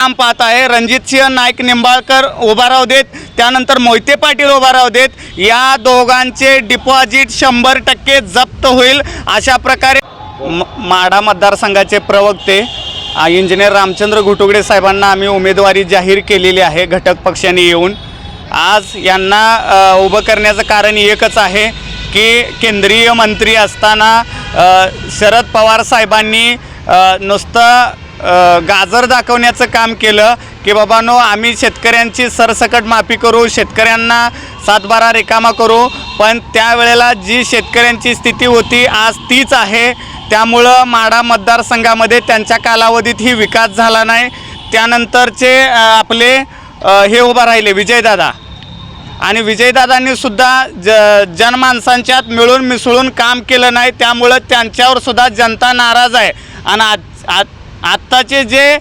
काम पाहत आहे. रणजितसिंह नाईक निंबाळकर उभा राहू देत. त्यानंतर मोहिते पाटील उभा राहू देत. या दोघांचे डिपॉझिट शंभर टक्के जप्त होईल. अशा प्रकारे म- माढा मतदारसंघाचे प्रवक्ते इंजिनियर रामचंद्र घुटुगडे साहेबांना आम्ही उमेदवारी जाहीर केलेली आहे घटक पक्षाने येऊन. आज यांना उभं करण्याचं कारण एकच आहे की केंद्रीय मंत्री असताना शरद पवार साहेबांनी नुसतं गाजर दाखवण्याचं काम केलं की बाबांनो आम्ही शेतकऱ्यांची सरसकट माफी करू शेतकऱ्यांना सातबारा रिकामा करू. पण त्यावेळेला जी शेतकऱ्यांची स्थिती होती आज तीच आहे. त्यामुळं माडा मतदारसंघामध्ये त्यांच्या कालावधीत ही विकास झाला नाही. त्यानंतरचे आपले हे उभा राहिले विजयदादा. आणि विजयदादांनी सुद्धा ज जनमानसांच्यात मिळून मिसळून काम केलं नाही. त्यामुळं त्यांच्यावर सुद्धा जनता नाराज आहे. आणि आज आज आत्ताचे जे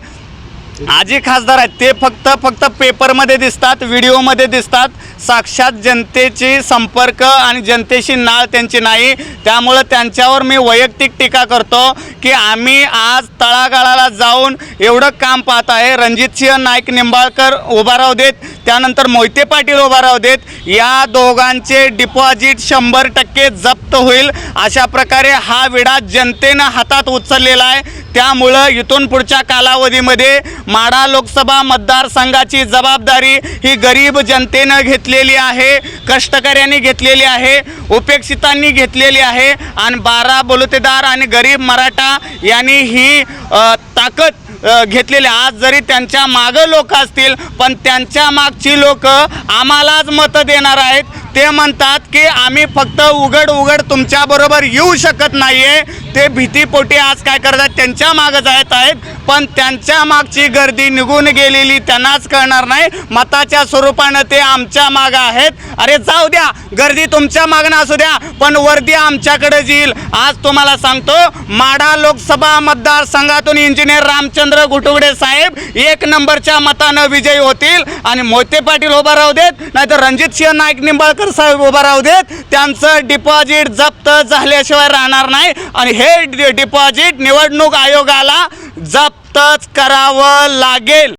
आजी खासदार आहेत ते फक्त फक्त पेपरमध्ये दिसतात व्हिडिओमध्ये दिसतात. साक्षात जनतेची संपर्क आणि जनतेशी नाळ त्यांची नाही. त्यामुळं त्यांच्यावर मी वैयक्तिक टीका करतो की आम्ही आज तळागाळाला जाऊन एवढं काम पाहत आहे. रणजितसिंह नाईक निंबाळकर उभा राहू देत त्यानंतर मोहिते पाटील उभा राहू देत. या दोघांचे डिपॉझिट शंभर टक्के जप्त होईल. अशा प्रकारे हा विडा जनतेनं हातात उचललेला आहे. त्यामुळं इथून पुढच्या कालावधीमध्ये माढा लोकसभा मतदारसंघाची जबाबदारी ही गरीब जनतेनं घेतलेली आहे कष्टकऱ्यांनी घेतलेली आहे उपेक्षितांनी घेतलेली आहे. आणि बारा बलुतेदार आणि गरीब मराठा यांनी ही ताकद घेतलेले. आज जरी त्यांच्या मागं लोक असतील पण त्यांच्या मागची लोक आम्हालाच मतं देणार आहेत. ते म्हणतात की आम्ही फक्त उघड उघड तुमच्याबरोबर येऊ शकत नाही आहे ते भीतीपोटी आज काय करतात त्यांच्या मागं जात आहेत. पण त्यांच्या मागची गर्दी निघून गेलेली त्यांनाच कळणार नाही. मताच्या स्वरूपानं ते आमच्या मागं आहेत. अरे जाऊ द्या गर्दी तुमच्या मागणं असू द्या पण वर्दी आमच्याकडे येईल. आज तुम्हाला सांगतो माढा लोकसभा मतदारसंघातून इंजिनियर रामचंद्र घुटुगडे साहेब एक नंबरच्या मतानं विजयी होतील. आणि मोहिते पाटील उभा राहू देत नाहीतर रणजित सिंह नाईक निंबाळकर साहेब उभा राहू देत. त्यांचं डिपॉझिट जप्त झाल्याशिवाय राहणार नाही. आणि हे डि- डिपॉझिट निवडणूक आयोगाला जप्तच करावं लागेल.